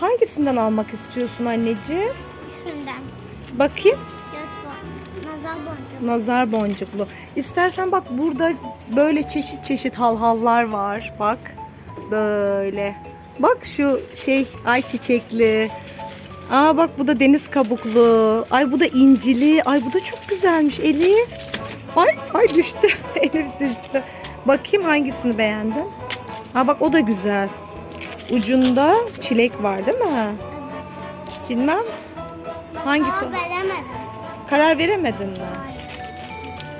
Hangisinden almak istiyorsun anneciğim? Şundan. Bakayım. Göz bon- Nazar boncuğu. Nazar boncuklu. İstersen bak burada böyle çeşit çeşit halhallar var. Bak. Böyle. Bak şu şey ayçiçekli. Aa bak bu da deniz kabuklu. Ay bu da incili. Ay bu da çok güzelmiş Elif. Ay ay düştü. Elif düştü. Bakayım hangisini beğendin? Aa bak o da güzel. Ucunda çilek var değil mi? Evet. Bilmem. Hangisi? Ama veremedim. Karar veremedin mi?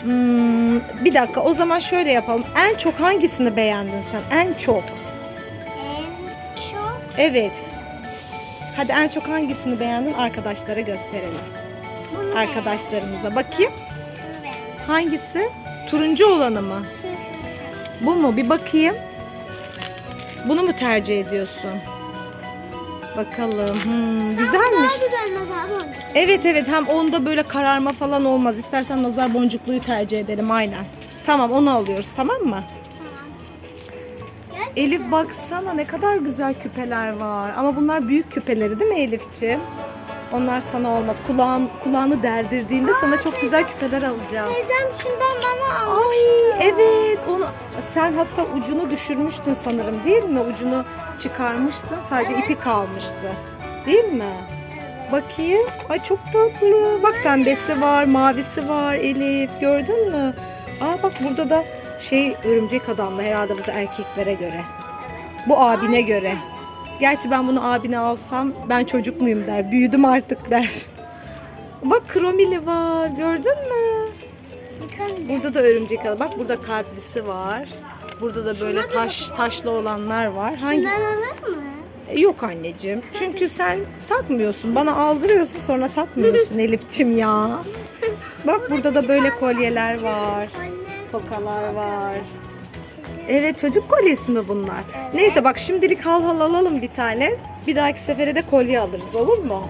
Hmm, bir dakika o zaman şöyle yapalım. En çok hangisini beğendin sen? En çok. En çok Evet. Hadi en çok hangisini beğendin arkadaşlara gösterelim. bunu Arkadaşlarımıza bakayım. Hangisi? Turuncu olanı mı? Bu mu? Bir bakayım. Bunu mu tercih ediyorsun? Bakalım. Hmm, güzelmiş. Daha güzel nazar boncuğu. Evet evet hem onda böyle kararma falan olmaz. İstersen nazar boncukluyu tercih edelim aynen. Tamam onu alıyoruz tamam mı? Elif baksana ne kadar güzel küpeler var. Ama bunlar büyük küpeleri değil mi Elifciğim? Onlar sana olmaz. Kulağın, kulağını derdirdiğinde sana çok güzel küpeler alacağım. Teyzem şundan bana Ay almıştı. evet onu sen hatta ucunu düşürmüştün sanırım değil mi? Ucunu çıkarmıştın sadece ipi kalmıştı. Değil mi? Bakayım. Ay çok tatlı. Bak pembesi var, mavisi var Elif. Gördün mü? Aa bak burada da şey örümcek adamlı herhalde burada erkeklere göre. Bu abine göre. Gerçi ben bunu abine alsam ben çocuk muyum der. Büyüdüm artık der. Bak kromili var. Gördün mü? Burada da örümcek ağı. Bak burada kalplisi var. Burada da böyle taş taşlı olanlar var. Hangi? Bundan alır mı? E, Yok anneciğim. Çünkü sen takmıyorsun. Bana aldırıyorsun sonra takmıyorsun Elifçim ya. Bak burada da böyle kolyeler var. Tokalar var. Evet çocuk kolyesi mi bunlar? Neyse bak şimdilik hal hal alalım bir tane. Bir dahaki sefere de kolye alırız olur mu?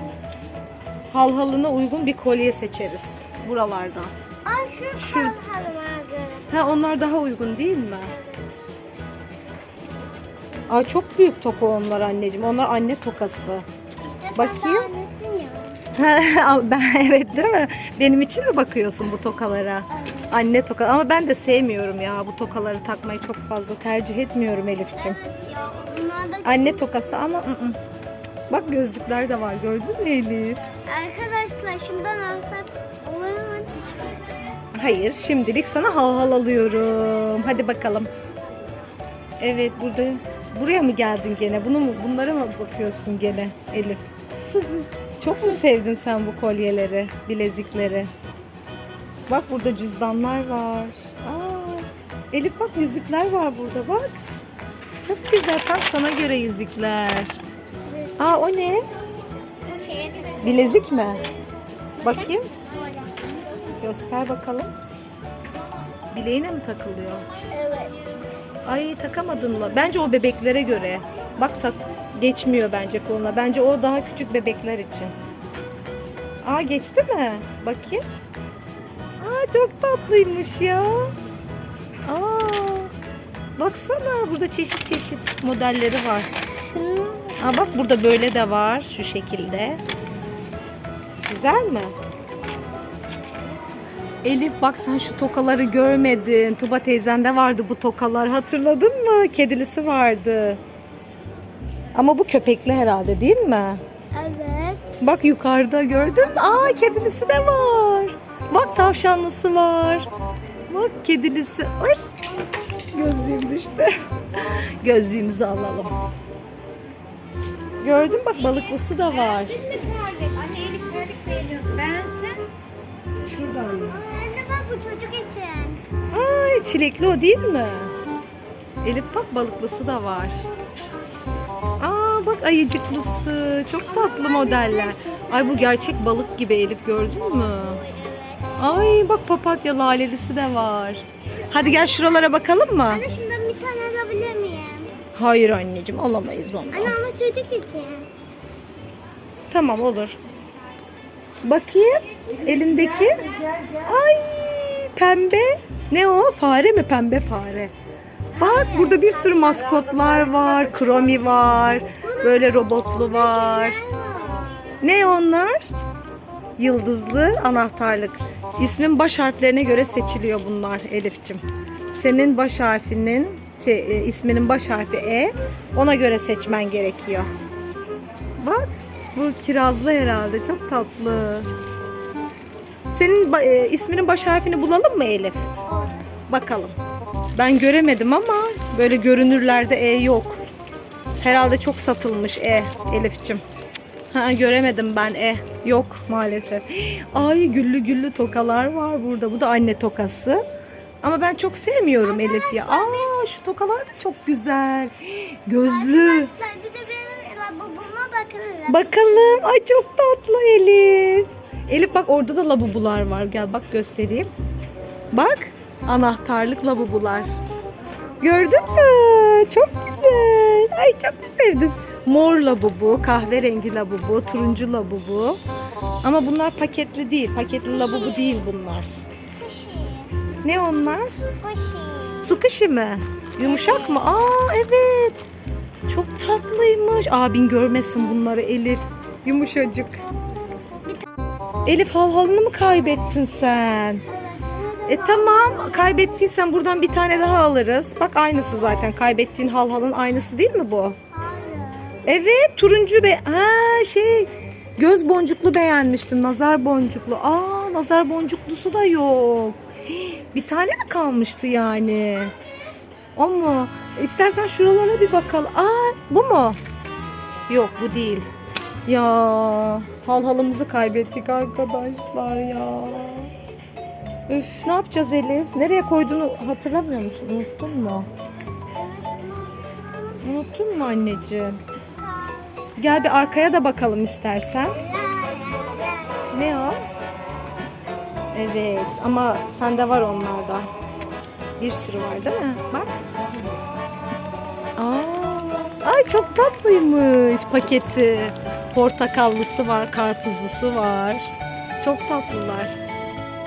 Hal halına uygun bir kolye seçeriz buralardan. Ay şu Şu- göre. Ha onlar daha uygun değil mi? Ay çok büyük toka onlar anneciğim. Onlar anne tokası. İşte Bakayım. ben evet değil mi? Benim için mi bakıyorsun bu tokalara? Anne toka ama ben de sevmiyorum ya bu tokaları takmayı çok fazla tercih etmiyorum da Anne tokası ama ı -ı. Bak gözlükler de var gördün mü Elif? Arkadaşlar şundan alsak olur mu? Hayır şimdilik sana hal hal alıyorum. Hadi bakalım. Evet burada buraya mı geldin gene? Bunu mu bunlara mı bakıyorsun gene Elif? Çok mu sevdin sen bu kolyeleri, bilezikleri? Bak burada cüzdanlar var. Aa, Elif bak yüzükler var burada bak. Çok güzel tam sana göre yüzükler. Aa o ne? Bilezik mi? Bakayım. Göster bakalım. Bileğine mi takılıyor? Evet. Ay takamadın mı? Bence o bebeklere göre. Bak tak geçmiyor bence koluna. Bence o daha küçük bebekler için. Aa geçti mi? Bakayım. Aa çok tatlıymış ya. Aa. Baksana burada çeşit çeşit modelleri var. Aa bak burada böyle de var şu şekilde. Güzel mi? Elif bak sen şu tokaları görmedin. Tuba teyzende vardı bu tokalar. Hatırladın mı? Kedilisi vardı. Ama bu köpekli herhalde değil mi? Evet. Bak yukarıda gördün mü? Aa kedilisi de var. Bak tavşanlısı var. Bak kedilisi. Ay gözlüğüm düştü. Gözlüğümüzü alalım. Gördün bak balıklısı da var. Anne Elif terlik beğeniyordu. Beğensin. Şuradan mı? Anne bak bu çocuk için. Ay çilekli o değil mi? Elif bak balıklısı da var. Aa bak ayıcıklısı. Çok tatlı modeller. Ay bu gerçek balık gibi Elif gördün mü? Ay bak papatya lalelisi de var. Hadi gel şuralara bakalım mı? Anne şundan bir tane alabilir miyim? Hayır anneciğim alamayız onu. Anne ama çocuk için. Tamam olur. Bakayım elindeki. Ay pembe. Ne o? Fare mi? Pembe fare. Bak burada bir sürü maskotlar var. Kromi var. Böyle robotlu var. Ne onlar? Yıldızlı anahtarlık. İsmin baş harflerine göre seçiliyor bunlar Elif'cim. Senin baş harfinin, şey, e, isminin baş harfi E. Ona göre seçmen gerekiyor. Bak bu kirazlı herhalde. Çok tatlı. Senin e, isminin baş harfini bulalım mı Elif? Bakalım. Ben göremedim ama böyle görünürlerde E yok. Herhalde çok satılmış E Elif'cim. Ha göremedim ben E. Yok maalesef. Ay güllü güllü tokalar var burada. Bu da anne tokası. Ama ben çok sevmiyorum Elif ya. Aa şu tokalar da çok güzel. Gözlü. Arkadaşlar bir de benim lavaboma bakın. Bakalım. Ay çok tatlı Elif. Elif bak orada da labubular var. Gel bak göstereyim. Bak anahtarlık labubular. Gördün mü? Çok güzel. Ay çok sevdim. Mor labubu, kahverengi labubu, turuncu labubu. Ama bunlar paketli değil. Paketli labubu değil bunlar. Ne onlar? Su kışı mı? Yumuşak mı? Aa evet. Çok tatlıymış. Abin görmesin bunları Elif. Yumuşacık. Elif hal halını mı kaybettin sen? E tamam kaybettiysen buradan bir tane daha alırız. Bak aynısı zaten. Kaybettiğin hal halın aynısı değil mi bu? Evet turuncu be. Ha şey göz boncuklu beğenmiştin. Nazar boncuklu. Aa nazar boncuklusu da yok. Bir tane mi kalmıştı yani? O mu? İstersen şuralara bir bakalım. Aa bu mu? Yok bu değil. Ya hal halımızı kaybettik arkadaşlar ya. Üf ne yapacağız Elif? Nereye koyduğunu hatırlamıyor musun? Unuttun mu? Unuttun mu anneciğim? Gel bir arkaya da bakalım istersen. Ne o? Evet ama sende var onlardan. Bir sürü var değil mi? Bak. Aa, ay çok tatlıymış paketi. Portakallısı var, karpuzlusu var. Çok tatlılar.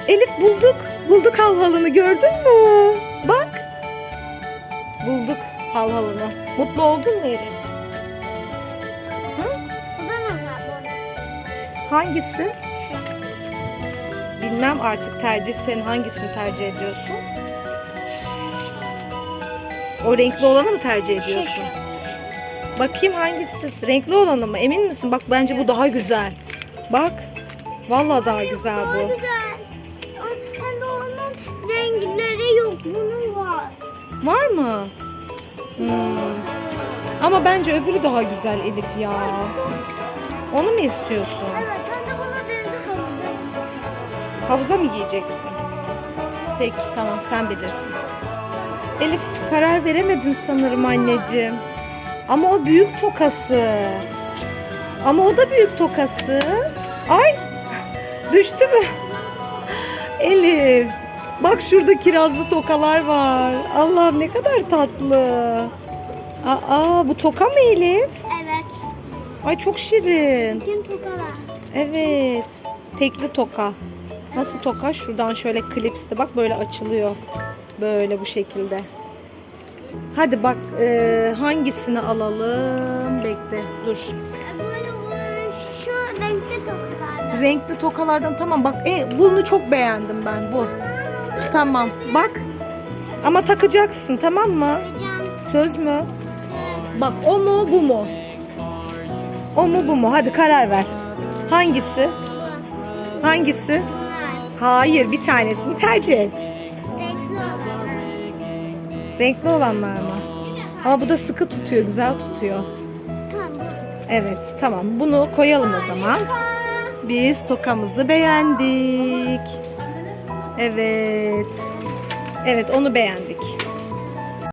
Elif bulduk. Bulduk halhalını gördün mü? Bak. Bulduk halhalını. Mutlu oldun mu Elif? Hangisi? Bilmem artık tercih senin hangisini tercih ediyorsun? O renkli olanı mı tercih ediyorsun? Bakayım hangisi? Renkli olanı mı? Emin misin? Bak bence bu daha güzel. Bak. Vallahi daha güzel Daha bu. güzel. Hem de onun renkleri yok. Bunun var. Var mı? Hmm. Ama bence öbürü daha güzel Elif ya. Onu mu istiyorsun? Evet havuza mı giyeceksin? Peki tamam sen bilirsin. Elif karar veremedin sanırım anneciğim. Ama o büyük tokası. Ama o da büyük tokası. Ay düştü mü? Elif bak şurada kirazlı tokalar var. Allah'ım ne kadar tatlı. Aa bu toka mı Elif? Evet. Ay çok şirin. Kim tokalar? Evet. Tekli toka. Nasıl toka? Şuradan şöyle klipsli bak böyle açılıyor. Böyle bu şekilde. Hadi bak e, hangisini alalım? Bekle dur. Şu renkli tokalardan. Renkli tokalardan tamam bak e, bunu çok beğendim ben bu. Tamam bak. Ama takacaksın tamam mı? Söz mü? Bak o mu bu mu? O mu bu mu? Hadi karar ver. Hangisi? Hangisi? Hayır bir tanesini tercih et. Renkli olan. Renkli olanlar mı? Ama bu da sıkı tutuyor, güzel tutuyor. Evet, tamam. Bunu koyalım o zaman. Biz tokamızı beğendik. Evet. Evet, onu beğendik.